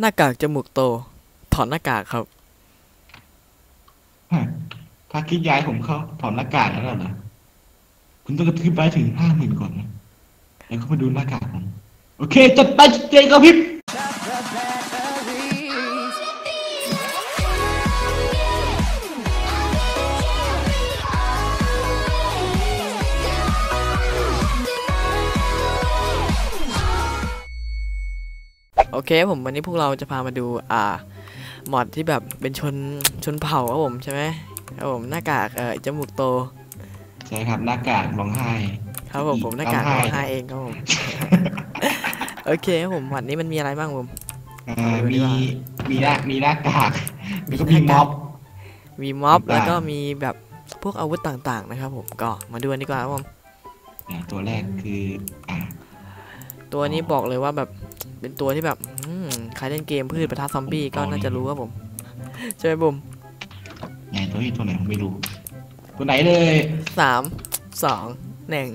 หน้ากากจมูกโต ถอดหน้ากากครับ ถ้าคิดย้ายผมเข้าถอดหน้ากากแล้วเหรอคุณต้องกระทืบไปถึงห้าหมื่นก่อนนะแล้วก็มาดูหน้ากากผมโอเคจัดไปเจนกับพริบ โอเคครับผมวันนี้พวกเราจะพามาดูอ่ามอดที่แบบเป็นชนชนเผ่าครับผมใช่ไหมครับผมหน้ากากเอ่อจมูกโตใช่ครับหน้ากากร้องไห้ครับผมผมหน้ากากร้ร้อองงไห้ไห้เองครับผมโอเคครับผมวันนี้มันมีอะไรบ้างผมอ่าเอาดีมีกว่ามีหน้ามีหน้ากากมีแล้วก็มีหน้ากากม็อบมีม็อบต่างๆแล้วก็มีแบบพวกอาวุธต่างๆนะครับผมก็มาดูกันดีกว่าครับผมอ่าตัวแรกคืออ่า ตัวนี้บอกเลยว่าแบบเป็นตัวที่แบบอืมใครเล่นเกมพืชประทัดซอมบี้ก็น่าจะรู้ครับผมใช่ไหมบุมไหนตัวนี้ตัวไหนผมไม่รู้ ตัวไหนเลยสามสองหนึ่ง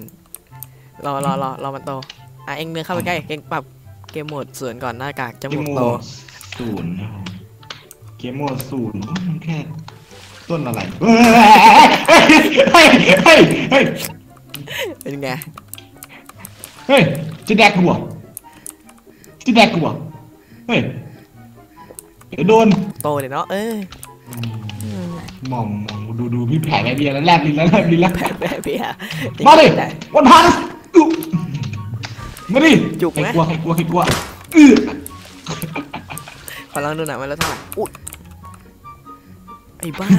รอรอรอรอมันโตอะเอ็งเดินเข้าไปใกล้เอ็งปรับเกมโหมดส่วนก่อนหน้ากากจเกมูมกโหมโตดศูนย์นะครับผมเกมโหมดศูนย์โอ้ยมันแค่ต้นอะไรเฮ้ยเฮ้ยเฮ้ยเฮ้ยเป็นไง เฮ้ย จะแดกกูเหรอจะแดกกูเหรอเฮ้ยเดี๋ยวโดนโตเลยเนาะเออมองมองดูดูพี่แผลแม่เบียร์แล้วแลบลิ้นแล้วแลบลิ้นแล้วแบบเบี้ยมาดิได้วันพันอุ๊มาดิจุกไหมใครกลัวใครกลัวใครกลัวอื้อขอลองดูหน่อยว่าแล้วเท่าไหร่อุ๊ยไอ้บ้า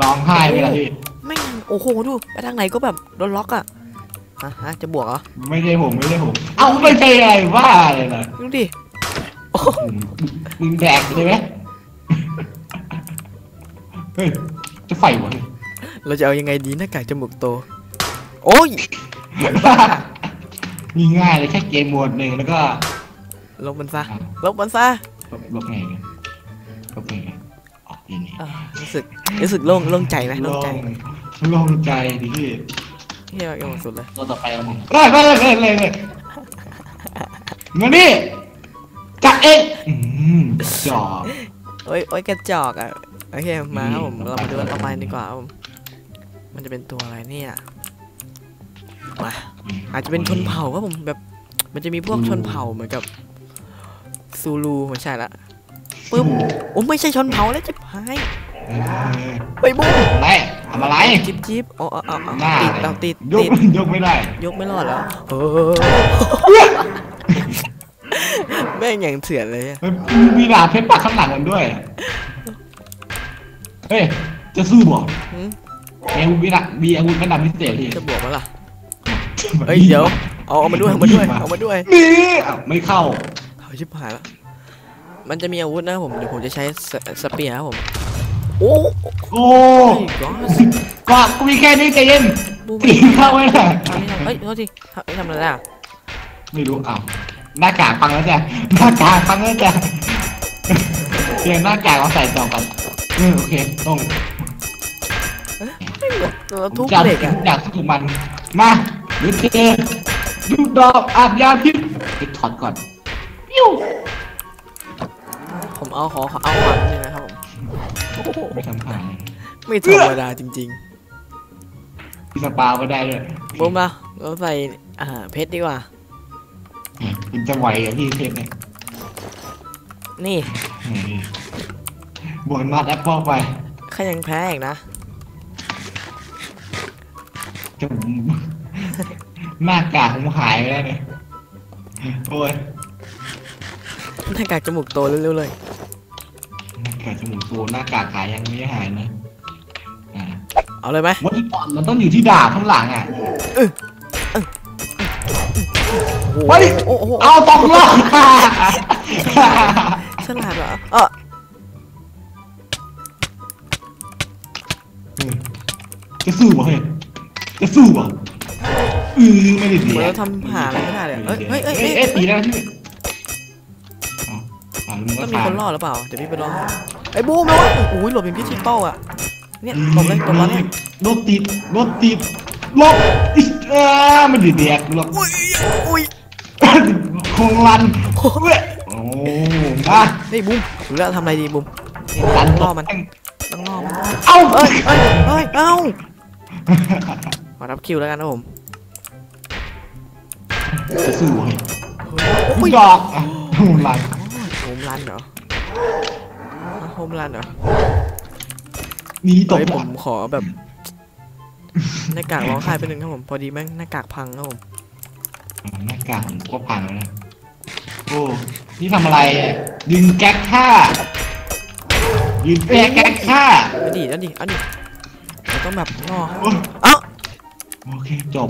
ร้องไห้ไปละพี่แม่งโอ้โหดูไปทางไหนก็แบบโดนล็อกอะ ฮะฮะจะบวกเหรอ ไม่ใช่ผมไม่ใช่ผม เอ้าไม่ใช่อะไรว่าเลยนะดูดิมึงมึงแดกใช่ไหมเฮ้ยจะไฟวะเฮ้ยเราจะเอายังไงดีหน้ากากจมูกโต โอ้ยบ้ามีง่ายเลยแค่เกมโหมดหนึ่งแล้วก็ลบมันซะ ลบมันซะลบลบไงกันลบไงกันออกยังไงอ่ารู้สึกรู้สึกโล่งโล่งใจไหมโล่งใจโล่งใจดิพี่ เฮียยังสุดเลยตัวต่อไปเอามึงได้ได้เลยเลยเลยมานี่จัดเองอืมจอบโอ้ยโอ้ยกระจอกอะโอเคมาครับผมเรามาดูอันต่อไปดีกว่าผมมันจะเป็นตัวอะไรเนี่ยมาอาจจะเป็นชนเผ่าครับผมแบบ มันจะมีพวกชนเผ่าเหมือนกับซูลูไม่ใช่ละปึ๊บโอ้ไม่ใช่ชนเผ่าแล้วจิบหาย ไปบุ้มอะไรทำอะไรจิบจิบอ๋ออ๋ออ๋อหน้าติดเลยเราติดยกติดยกไม่ได้ ยกไม่รอดแล้วเออแม่งอย่างเถื่อนเลยอะมันมีดาบเพชรปักข้างหลังมันด้วย เฮ้ย จะสู้บ่หืมเอวมีดาบมีอาวุธแม่นำพิเศษพี่จะบวกมั้ยล่ะเฮ้ยเดี๋ยวเอาเอามาด้วยเอามาด้วยเอามาด้วยนี่อ้าวไม่เข้าเอาชิบหายแล้วมันจะมีอาวุธนะครับผมเดี๋ยวผมจะใช้สสเปียร์ครับผม โอ้โอ้ยก็ก็กูมีแค่นี้ใจเย็นบูมตีเข้าไว้น่ะทำนี่ทำเฮ้ยโทษทีทำนี่ทำอะไรอะไม่รู้อ้าวหน้ากากพังแล้วจ้ะหน้ากากพังแล้วจ้ะเพียงหน้ากากเอาใส่ต่อกันเออโอเคต้องเราทุบจากเหล็กอะจากทุกมัน มาเดี๋ยวเจอดูดอกอาบยาพิษไปถอดก่อนปิ้วผมเอาขอขอเอาขวานนี่นะครับผมโอ้โห ไม่ทำผ่านเลยไม่ธรรมดาจริงที่สปาก็ได้เลยๆบูมมาเราใส่อ่าเพชรดีกว่ามันจะไหวกับพี่เพชรเนี่ยนี่บวกน็อตแอปเปิลไปข้ายังแพ้อีกนะจะหน้ากากผมหายไปแล้วเนี่ยโอ้ยหน้ากากจมูกโตเร็วๆเลย หน้ากากจมูกโตหน้ากากขายยังไม่หายนะอ่าเอาเลยไหมมดก่อนมันต้องอยู่ที่ดาบข้างหลังอะโอ้เฮ้ยโหโอ้โหเอาตกรอบฉลาดเหรอเออจะสู้วะเฮ้ยจะสู้วะอือไม่ได้เหเดีมือนยเราทำหาอะไรไม่ได้เลยเอ้ยเฮ้ยเฮ้ยเอ้เฮ้ยยเอ้ยตีแล้วพี่เอาเอา แล้วมึงต้ก็องมีขาคดนรอดหรือเปล่า เดี๋ยวพี่ไปรอให้ไอ้บูมแล้ววะโอ้ยหลบเป็นพิชิตโต้อะเนี่ยหลบเลยหลบแล้วเนี่ยรถติดรถติดลบอิสเออมันดีเดียกลบอุ้ยอุ้ยคงรันเว้ยโอ้อะเฮ้ยบุ้มหรือเราทำอะไรดีบุ้มนี่ดันต้องตล่อกมันแม่งต้องล่อมันเอ้าเอ้ยเอ้ยเอ้ยเอ้ามารับคิวแล้วกันนะผมจะสู้ให้โอ้ยดอกอะโดนลันโฮม รันเหรอโฮมรันเหรอหนีตกเฮ้ยหผมมขอแบบหน้ากากร้องไห้ไปหนึ่งครับผม พอดีแม่งหน้ากากพังครับผมหน้ากากผมก็พังแล้วนะโอ้นี่ทำอะไรอะยืนแก๊กท่ายืนแป๊กแก๊กท่าเอาดิเอาดิเอาดิเราต้องแบบงอโอ้ยเอ้าโอเคจบ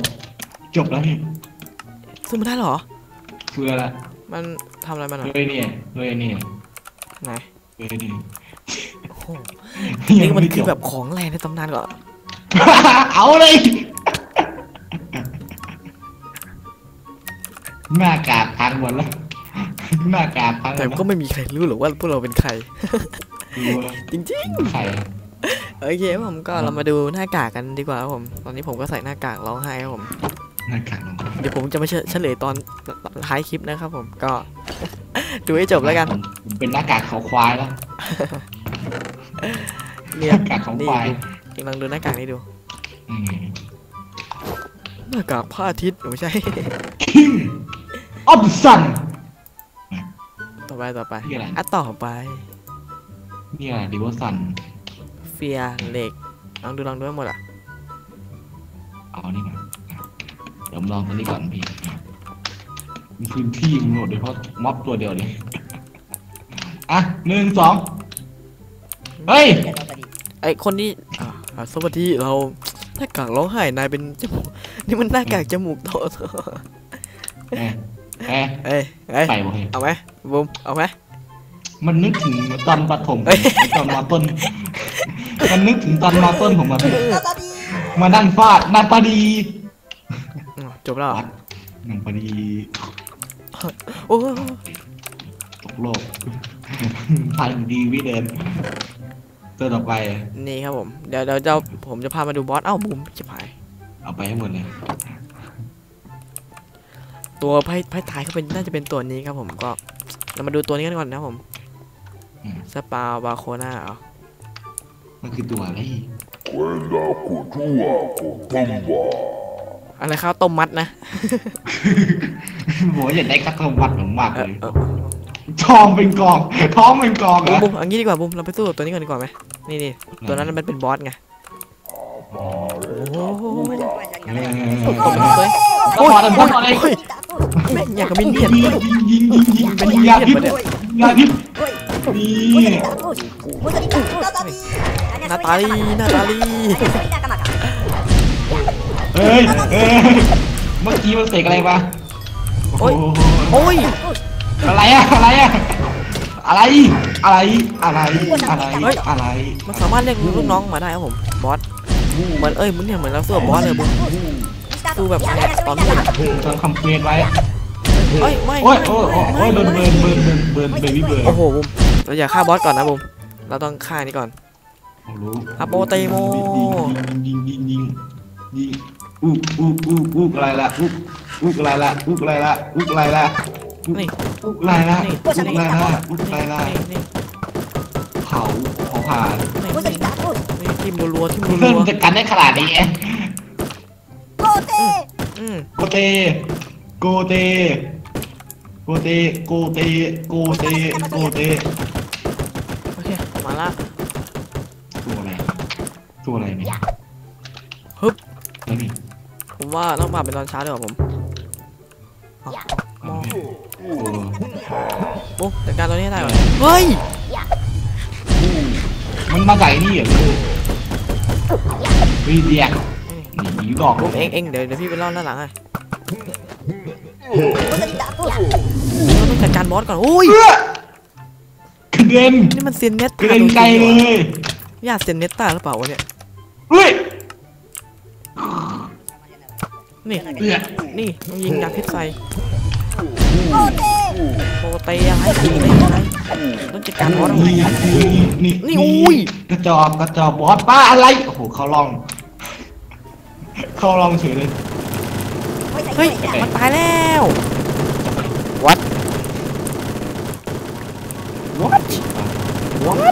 จบแล้วนี่สู้มันได้เหรอเฟือละ มันทำอะไรมันเหรอเลยเนี่ยเลยเนี่ยไหนเลยเนี่ยโอ้โหยันี่งมันไม่คือจแบบของแรงในตำนานก่อนเอาเลยหน้ากากพังหมดแล้วหน้ากากพังหมแต่ดแล้วก็ไม่มีใครรู้หรอกว่าพวกเราเป็นใครดูแล้วจริงใครอะๆโอเคผมก็เรามาดูหน้ากากกันดีกว่าครับผม ตอนนี้ผมก็ใส่หน้ากากร้องไห้ครับผม หน้ากากลงเดี๋ยวผมจะมาเฉเฉลยตอนท้ายคลิปนะครับผมก็ ดูให้จบแล้วกัน ผมเป็นหน้ากากเขาควายแล้วเนี่หยน้ากากของนี่ควายดูลองดูหน้ากากนี้ดูอืมหน้ากากพระอาทิตย์ไม่ใช่คิงออฟซันต่อไปต่อไปนี่อะไรอะต่อไปนี่อะไรดิวซันเฟียเหล็กลองดูลองดูให้หมดอะเอานี่มาเดี๋ยว ผมลองตัวนี้ก่อนพี่มีพื้นที่มันหมดเลยเพราะม็อบตัวเดียวเลยอะหนึ่งสองเฮ้ยไอคนที่อ่าอ่าสวัสดีเราหน้ากากร้องไห้นายเป็นจมูกนี่มันหน้ากากจมูกโตเอ๊ะเอ๊ะเอ้ยเอ้ยใส่บ่เฮ้ยเอาไหมบูมเอาไหมมันนึกถึงตอนประถมเอ้ยตอนมต้น มันนึกถึงตอนมต้นผมมาพี่มานั่งฟาดหน้าตาดีอืม จบแล้วเหรอวัดหนังพอดีโอ้ยตกโลกพันดีวิเดินตัวต่อไป นี่ครับผม เดี๋ยวเดี๋ยวจะผมจะพามาดูบอส เอ้าบูมจะพาย เอาไปให้หมดเลย ตัวไพ่ไพ่ตายเขาเป็นน่าจะเป็นตัวนี้ครับผมก็ เรามาดูตัวนี้กันก่อนนะครับผมอืมสปาบาโคนาเอามันคือตัวอะไร Quella cultura contomba. อะไรข้าวต้มมัดนะหัวอยากได้กระทงวัดผมมากเอเลอยเออทองเป็นกองท้องเป็นกองบูมอะบูมเอันนี้ดีกว่าบูมเราไปสู้กับตัวนี้ก่อนดีกว่าไหมนี่นี่ตัวนั้นมันเป็นบอสไงโอ้โหเอตบมันเลยอต้องพอเลยต้องพอเลยโอ้ยแม่งอยากกับมินเนี่ยนยิงยิงยิงยิงยิงเป็นยิงมินยาเนี่ยพิษนปะเนี่ยยาพิษนี่นาตาลีนาตาลี เอ้ยเอ้ยเมื่อกี้มันเสกอะไรมาโอ้ยโอ้โหโอ้ยอะไรอะอะไรอะอะไรอะไรอะไรอะไรอะไรมันสามารถเรียกลูกน้องมาได้ครับผมบอสเหมือนเอ้ยมึงเนี่ยเหมือนเราสู้กับบอสเลยบูมสู้แบบตอนนู้นอะตอนคำเฟนไว้เอ้ยไม่โอ้ยไม่โอ้ยโอ้ยโอ้ยโดนเบิร์นเบิร์นเบิร์นเบิร์นเบบี้เบิร์นโอ้โหบูมเราอย่าฆ่าบอสก่อนนะบูมเราต้องฆ่านี่ก่อนรู้อะโปเตโมยิงยิงยิงยิงยิง อุ๊กอุ๊กอุ๊กอุ๊กอะไรละอุ๊กอุ๊กอะไรละอุ๊กอะไรละอุ๊กอะไรละอุ๊กนี่อุ๊กอะไรละอุ๊กอะไรละอุ๊กอะไรล่ะเผาเผาผ่านนี่ทิมรัวๆทิมเพื่อนรัวมันจะกันได้ขนาดนี้ๆอืมโกเตโกเตโกเตโกเตโกเตโกเตโอเคมาละตัวอะไรตัวอะไรเนี่ย ว่าต้องมาเป็นตอนเช้าดีกว่าผมเอาไงโอ้บูมจัดการตัวนี้ให้ได้ก่อนเฮ้ย มันมาจากไอ้นี่เหรอเฮ้ยเดียกหนีดอกบูมเองเองเดี๋ยวเดี๋ยวพี่ไปล่อด้านหลังให้เราต้องจัดการบอสก่อนอุ้ยเอื้อกระเด็นนี่มันเซียนเน็ตกระเด็นไกลเลยญาติเซียนเน็ตตาหรือเปล่าวะเนี่ยเฮ้ย นี่เอื้อนี่ต้องยิงยาพิษใส่โปเตอะไรโปเตอะไรต้องจัดการบอสเอานี่นี่นี่อุ้ยกระจอกกระจอกบอสป้าอะไรโอ้โหเขาลอง เขาลองเฉยเลยเฮ้ยมันตายแล้ววัด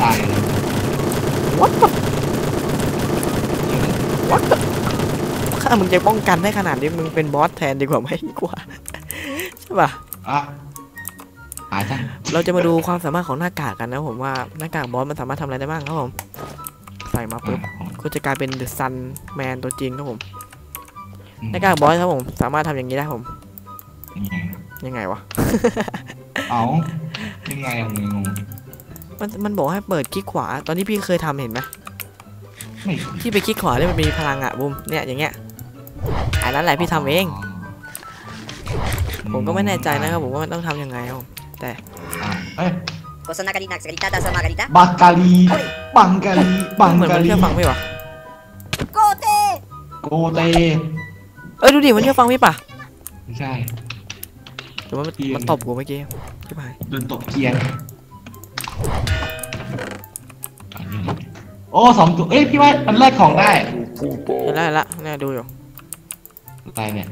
ตายเลย มึงจะป้องกันได้ขนาดนี้มึงเป็นบอสแทนดีกว่าไหมกว่าใช่ป่ะอะหายซะเราจะมาดูความสามารถของหน้ากากกันนะผมว่าหน้ากากบอสมันสามารถทำอะไรได้บ้างครับผมใส่มาปุ๊บก็จะกลายเป็นเดอะซันแมนตัวจริงครับผมหน้ากากบอสครับผมสามารถทำอย่างนี้ได้ครับผมนี่ไงยังไงวะเอายังไงอะงงมันมันบอกให้เปิดคลิกขวา ตอนที่พี่เคยทำเห็นไหมไม่ที่ไปคลิกขวาเนี่ยมันมีพลังอะบุมเนี่ยอย่างเงี้ยอั นนั้นแหละพี่ทำเอง ผมก็ไม่แน่ใจนะครับผมว่ามันต้องทำยังไงครับผมอะเอ้ย Cosa una carita, gritada sama carita. บักกาลีบังกาลีบังเหมือนกามันลีเชื่อฟังพี่ปะ ¡Cote! โกเตเอ้ยดูดิมันเชื่อฟังพี่ปะไม่ใช่หรือว่ามันเกรียนมันตบกูเมื่อกี้ใช่ไหมโดนตบเกียร์อันนี้อะไรโอ้สองตัวเอ้ยพี่ว่ามันแรกของได้เห็นแล้วเห็นแล้วเนี่ยดูอยู่อะ ไรเนี่ย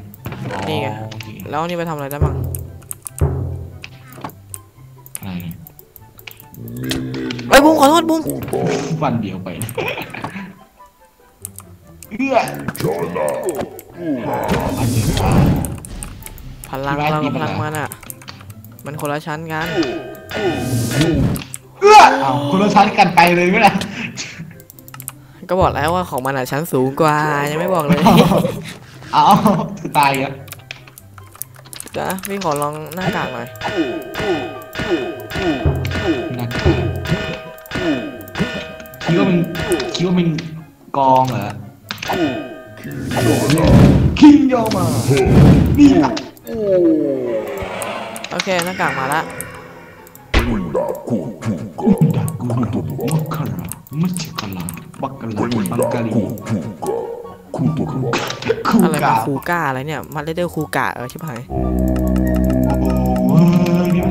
อ๋อนี่ไงโอเคแล้วนี่ไปทำอะไรได้บ้าง อะไรเนี่ยไอ้ยบุมขอโทษบุมวันเดียวไปเอื้อพลังพี่ว่าเราตีกับมัพนลังเหรอมันอะมันคนละชั้นกันเอื้อเอาคนละชั้นกันไปเลยไหมล่ะก็บอกแล้วว่าของมันอะชั้นสูงกว่ายังไม่บอกเลย เอาคือตายอะจ้ะพี่ขอลองหน้ากากหน่อยนักคิดว่ามันคิดว่ามันกองเหรอคิงโยมานี่อะโอเคหน้ากากมาละ Quella cultura, ดักกูดูมักคารามัชคาราบักกะลาบัง quella กะลี cultura, cultura. คูอะไรกามาคูก้าอะไรเนี่ยมาเลเดอร์คูกาเออชิบหายโอ้ยเนี่ย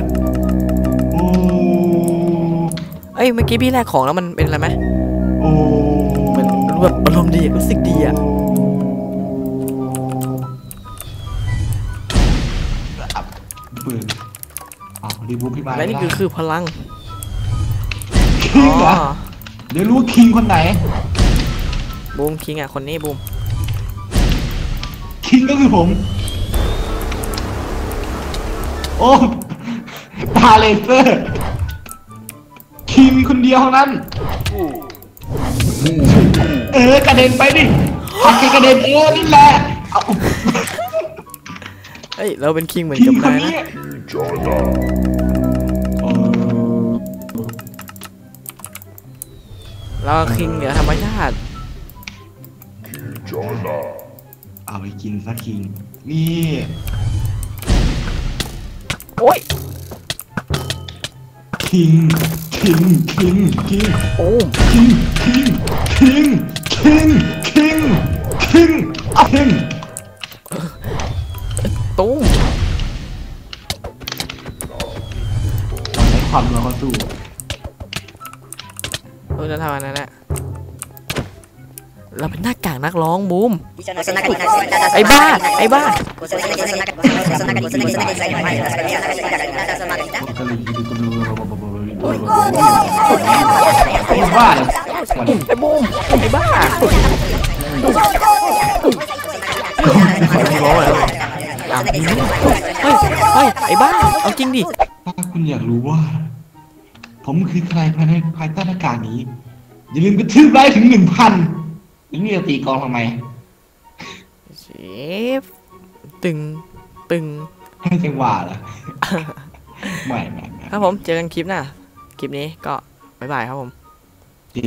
โอ้เอ้ยเมื่อกี้พี่แลกของแล้วมันเป็นอะไรไหมโอ้มันรู้แบบอารมณ์ดีรู้สึกดีอะปืนอ้าวรีบูพี่มาและนี่คือคือพลังคิอ๋งเหรออเดี๋ยวรู้ว่าคิงคนไหนบูมคิงอะคนนี้บูมคิง ก็คือผม โอ้ตาเลเซอร์คิงมีคนเดียวเท่านั้น เออกระเด็นไปดิพักให้กระเด็นเออนี่แหละเอาเอ้ย เราเป็นคิงเหมือนคิกังบคนนายนี้นะ Jana, เออเราคิงเหนือธรรมชาติ ไปกินซะคิง นี่โอ้ยคิงคิงคิงคิงโอ้มคิงคิงคิงคิงคิงคิงอะคิงตุ้มเราใช้ความเราเข้าสู้เราจะทำอันนั้นแหละ เราเป็นหน้ากากนักร้องบูม Cosa una carita, gritada sama ไอ้บ้าไอ้บ้า Cosa una carita, gritada sama carita. Cosa una carita, gritada sama carita. ก็เลยยืนตัวดูบ้าเลยไอ้บูมไอ้บ้าร้องอะไรอ้าวเฮ้ยเฮ้ยไอ้บ้าเอาจริงดิถ้าคุณอยากรู้ว่า ผมคือใครภายในภายใต้หน้ากากนี้ อย่าลืมกระทืบไลค์ถึงหนึ่งพัน แล้วนี่จะตีกองทำไมเชฟตึงตึงให้จังหวะเหรอไม่ไม่ไม่ครับผมเจอกันคลิปหน้าคลิปนี้ก็บ๊ายบายครับผมเดี๋ยว